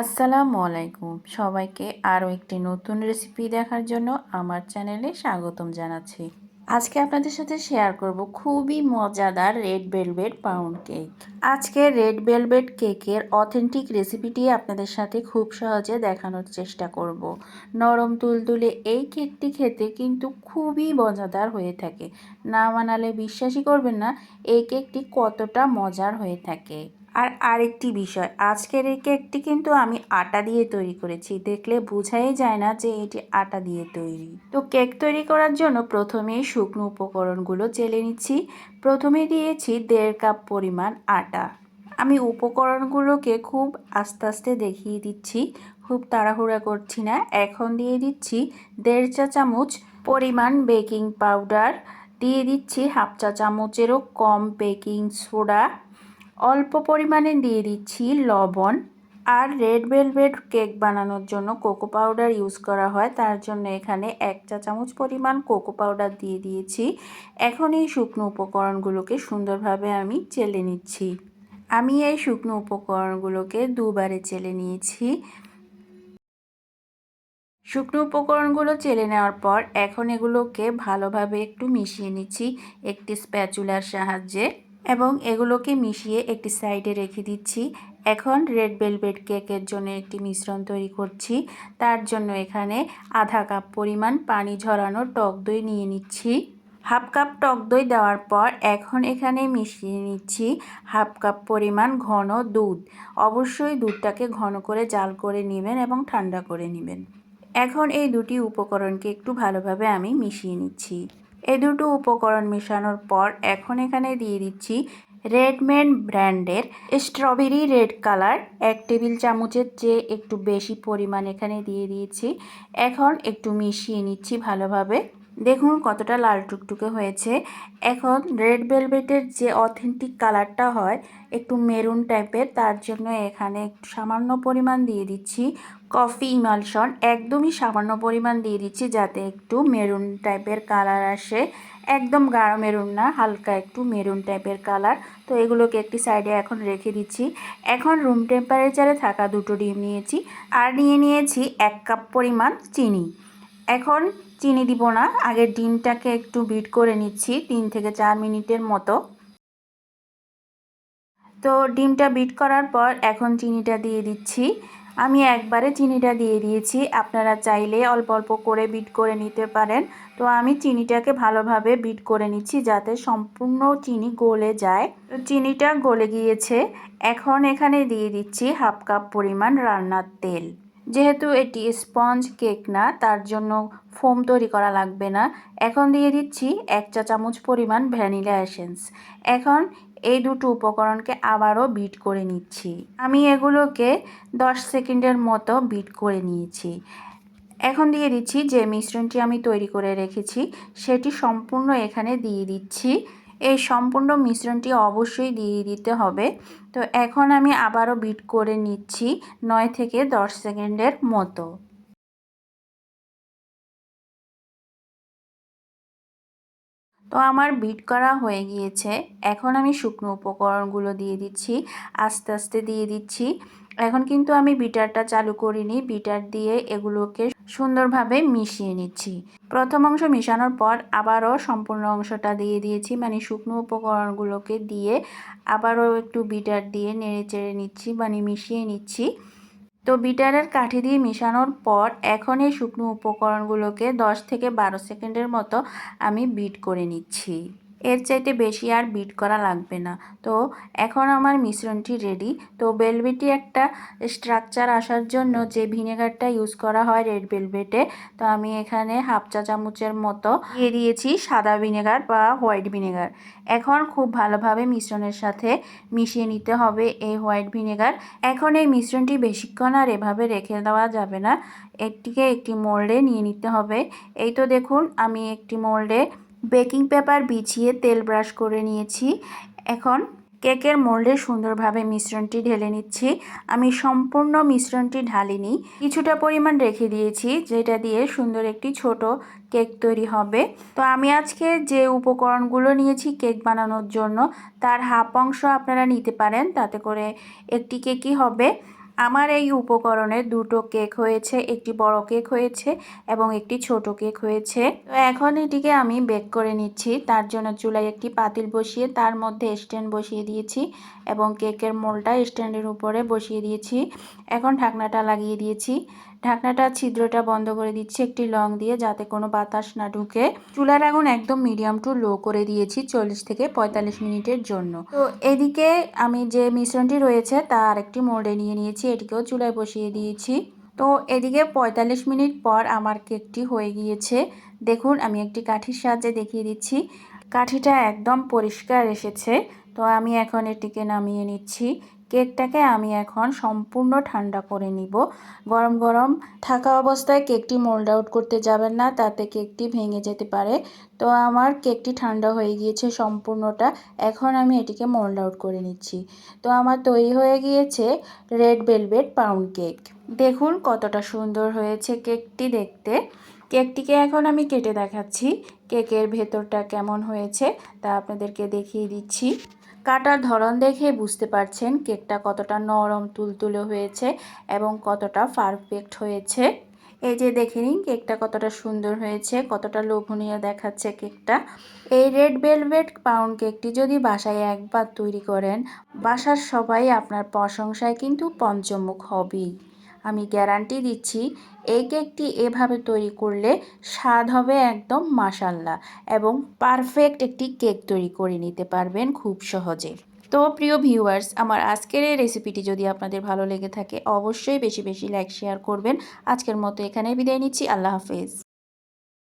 আসসালামু আলাইকুম। সবাইকে আরও একটি নতুন রেসিপি দেখার জন্য আমার চ্যানেলে স্বাগতম জানাচ্ছি। আজকে আপনাদের সাথে শেয়ার করব খুবই মজাদার রেড ভেলভেট পাউন্ড কেক আজকে রেড ভেলভেট কেকের অথেন্টিক রেসিপিটি আপনাদের সাথে খুব সহজে দেখানোর চেষ্টা করব। নরম তুলতুলে এই কেকটি খেতে কিন্তু খুবই মজাদার হয়ে থাকে। না বানালে বিশ্বাসই করবেন না, এই কেকটি কতটা মজার হয়ে থাকে। আর আরেকটি বিষয়, আজকের এই কেকটি কিন্তু আমি আটা দিয়ে তৈরি করেছি। দেখলে বোঝাই যায় না যে এটি আটা দিয়ে তৈরি। তো কেক তৈরি করার জন্য প্রথমেই শুকনো উপকরণগুলো চেলে নিচ্ছি। প্রথমে দিয়েছি দেড় কাপ পরিমাণ আটা। আমি উপকরণগুলোকে খুব আস্তে আস্তে দেখিয়ে দিচ্ছি, খুব তাড়াহুড়া করছি না। এখন দিয়ে দিচ্ছি দেড় চা চামচ পরিমাণ বেকিং পাউডার। দিয়ে দিচ্ছি হাফ চা চামচেরও কম বেকিং সোডা। অল্প পরিমাণে দিয়ে দিচ্ছি লবণ আর রেড ভেলভেট কেক বানানোর জন্য কোকো পাউডার ইউজ করা হয়। তার জন্য এখানে এক চা চামচ পরিমাণ কোকো পাউডার দিয়ে দিয়েছি। এখন এই শুকনো উপকরণগুলোকে সুন্দরভাবে আমি চেলে নিচ্ছি। আমি এই শুকনো উপকরণগুলোকে দুবারে চেলে নিয়েছি। শুকনো উপকরণগুলো চেলে নেওয়ার পর এখন এগুলোকে ভালোভাবে একটু মিশিয়ে নিচ্ছি। একটি স্প্যাচুলার সাহায্যে। এবং এগুলোকে মিশিয়ে একটি সাইডে রেখে দিচ্ছি। এখন রেড ভেলভেট কেকের জন্য একটি মিশ্রণ তৈরি করছি। তার জন্য এখানে আধা কাপ পরিমাণ পানি ঝরানো টক দই নিয়ে নিচ্ছি। হাফ কাপ টক দই দেওয়ার পর এখন এখানে মিশিয়ে নিচ্ছি হাফ কাপ পরিমাণ ঘন দুধ। অবশ্যই দুধটাকে ঘন করে জাল করে নেবেন এবং ঠান্ডা করে নেবেন। এখন এই দুটি উপকরণকে একটু ভালোভাবে আমি মিশিয়ে নিচ্ছি। এই দুটো উপকরণ মেশানোর পর এখন এখানে দিয়ে দিচ্ছি রেডমেন ব্র্যান্ডের স্ট্রবেরি রেড কালার এক টেবিল চামচের চেয়ে একটু বেশি পরিমাণ এখানে দিয়ে দিয়েছি। এখন একটু মিশিয়ে নিচ্ছি ভালোভাবে। দেখুন কতটা লাল টুকটুকে হয়েছে। এখন রেড ভেলভেটের যে অথেন্টিক কালারটা হয়, একটু মেরুন টাইপের তার জন্য এখানে একটু সামান্য পরিমাণ দিয়ে দিচ্ছি। কফি ইমালশন একদমই সামান্য পরিমাণ দিয়ে দিচ্ছি যাতে একটু মেরুন টাইপের কালার আসে। একদম গাঢ় মেরুন না, হালকা একটু মেরুন টাইপের কালার। তো এগুলোকে একটি সাইডে এখন রেখে দিচ্ছি। এখন রুম টেম্পারেচারে থাকা দুটো ডিম নিয়েছি আর নিয়ে নিয়েছি এক কাপ পরিমাণ চিনি। এখন চিনি দিব না, আগে ডিমটাকে একটু বিট করে নিচ্ছি তিন থেকে চার মিনিটের মতো। তো ডিমটা বিট করার পর এখন চিনিটা দিয়ে দিচ্ছি। আমি একবারে চিনিটা দিয়ে দিয়েছি। আপনারা চাইলে অল্প অল্প করে বিট করে নিতে পারেন। তো আমি চিনিটাকে ভালোভাবে বিট করে নিচ্ছি যাতে সম্পূর্ণ চিনি গলে যায়। তো চিনিটা গলে গিয়েছে। এখন এখানে দিয়ে দিচ্ছি হাফ কাপ পরিমাণ রান্নার তেল। যেহেতু এটি স্পঞ্জ কেক না, তার জন্য ফোম তৈরি করা লাগবে না। এখন দিয়ে দিচ্ছি এক চা চামচ পরিমাণ ভ্যানিলা এসেন্স। এখন এই দুটো উপকরণকে আবারও বিট করে নিচ্ছি। আমি এগুলোকে 10 সেকেন্ডের মতো বিট করে নিয়েছি। এখন দিয়ে দিচ্ছি যে মিশ্রণটি আমি তৈরি করে রেখেছি, সেটি সম্পূর্ণ এখানে দিয়ে দিচ্ছি। এই সম্পূর্ণ মিশ্রণটি অবশ্যই দিয়ে দিতে হবে। তো এখন আমি আবারও বিট করে নিচ্ছি নয় থেকে দশ সেকেন্ডের মতো। তো আমার বিট করা হয়ে গিয়েছে। এখন আমি শুকনো উপকরণগুলো দিয়ে দিচ্ছি, আস্তে আস্তে দিয়ে দিচ্ছি। এখন কিন্তু আমি বিটারটা চালু করিনি বিটার দিয়ে এগুলোকে সুন্দরভাবে মিশিয়ে নিচ্ছি। প্রথম অংশ মিশানোর পর আবারও সম্পূর্ণ অংশটা দিয়ে দিয়েছি মানে শুকনো উপকরণগুলোকে দিয়ে আবারও একটু বিটার দিয়ে নেড়ে চেড়ে নিচ্ছি মানে মিশিয়ে নিচ্ছি। তো বিটারের কাঠি দিয়ে মেশানোর পর এখন এই শুকনো উপকরণগুলোকে 10 থেকে বারো সেকেন্ডের মতো আমি বিট করে নিচ্ছি। এর চাইতে বেশি আর বিট করা লাগবে না। তো, এখন আমার মিশ্রণটি রেডি তো বেলভেটি একটা স্ট্রাকচার আসার জন্য যে ভিনেগারটা ইউজ করা হয় রেড বেলভেটে তো আমি এখানে হাফ চা চামচের মতো দিয়ে দিয়েছি সাদা ভিনেগার বা হোয়াইট ভিনেগার এখন খুব ভালোভাবে মিশ্রণের সাথে মিশিয়ে নিতে হবে এই হোয়াইট ভিনেগার এখন এই মিশ্রণটি বেশিক্ষণ আর এভাবে রেখে দেওয়া যাবে না। একটিকে একটি মোল্ডে নিয়ে নিতে হবে। এই তো দেখুন, আমি একটি মোল্ডে বেকিং পেপার বিছিয়ে তেল ব্রাশ করে নিয়েছি। এখন কেকের মোল্ডে সুন্দরভাবে মিশ্রণটি ঢেলে নিচ্ছি। আমি সম্পূর্ণ মিশ্রণটি ঢালিনি। কিছুটা পরিমাণ রেখে দিয়েছি, যেটা দিয়ে সুন্দর একটি ছোট কেক তৈরি হবে। তো আমি আজকে যে উপকরণগুলো নিয়েছি কেক বানানোর জন্য, তার হাফ অংশ আপনারা নিতে পারেন, তাতে করে একটি কেকই হবে। আমার এই উপকরণে দুটো কেক হয়েছে, একটি বড় কেক হয়েছে এবং একটি ছোট কেক হয়েছে। তো এখন এটিকে আমি বেক করে নিচ্ছি। তার জন্য চুলায় একটি পাতিল বসিয়ে তার মধ্যে স্ট্যান্ড বসিয়ে দিয়েছি এবং কেকের মোলটা স্ট্যান্ডের উপরে বসিয়ে দিয়েছি। এখন ঢাকনাটা লাগিয়ে দিয়েছি। ঢাকনাটা, ছিদ্রটা বন্ধ করে দিচ্ছি একটি লং দিয়ে যাতে কোনো বাতাস না ঢুকে। চুলার আগুন একদম মিডিয়াম টু লো করে দিয়েছি চল্লিশ থেকে পঁয়তাল্লিশ মিনিটের জন্য। তো এদিকে আমি যে মিশ্রণটি রয়েছে তার একটি মোল্ডে নিয়ে নিয়েছি, এটিকেও চুলায় বসিয়ে দিয়েছি। তো এদিকে পঁয়তাল্লিশ মিনিট পর আমার কেকটি হয়ে গিয়েছে। দেখুন, আমি একটি কাঠির সাহায্যে দেখিয়ে দিচ্ছি। কাঠিটা একদম পরিষ্কার এসেছে। তো আমি এখন এটিকে নামিয়ে নিচ্ছি। কেকটাকে আমি এখন সম্পূর্ণ ঠান্ডা করে নিব। গরম গরম থাকা অবস্থায় কেকটি মোল্ড আউট করতে যাবেন না, তাতে কেকটি ভেঙে যেতে পারে। তো আমার কেকটি ঠান্ডা হয়ে গিয়েছে সম্পূর্ণটা, এখন আমি এটিকে মোল্ড আউট করে নিচ্ছি। তো আমার তৈরি হয়ে গিয়েছে রেড ভেলভেট পাউন্ড কেক। দেখুন কতটা সুন্দর হয়েছে কেকটি দেখতে। কেকটিকে এখন আমি কেটে দেখাচ্ছি, কেকের ভেতরটা কেমন হয়েছে তা আপনাদেরকে দেখিয়ে দিচ্ছি। কাটার ধরন দেখে বুঝতে পারছেন কেকটা কতটা নরম, তুলতুলে হয়েছে এবং কতটা পারফেক্ট হয়েছে। এই যে দেখে নিন কেকটা কতটা সুন্দর হয়েছে, কতটা লোভনীয় দেখাচ্ছে কেকটা। এই রেড ভেলভেট পাউন্ড কেকটি যদি বাসায় একবার তৈরি করেন, বাসার সবাই আপনার প্রশংসায় কিন্তু পঞ্চমুখ হবেই। আমি গ্যারান্টি দিচ্ছি এই কেকটি এভাবে তৈরি করলে স্বাদ হবে একদম মাসাল্লা এবং পারফেক্ট একটি কেক তৈরি করে নিতে পারবেন খুব সহজে। তো প্রিয় ভিউয়ার্স, আমার আজকের এই রেসিপিটি যদি আপনাদের ভালো লেগে থাকে, অবশ্যই বেশি বেশি লাইক, শেয়ার করবেন। আজকের মতো এখানে বিদায় নিচ্ছি। আল্লাহ হাফেজ।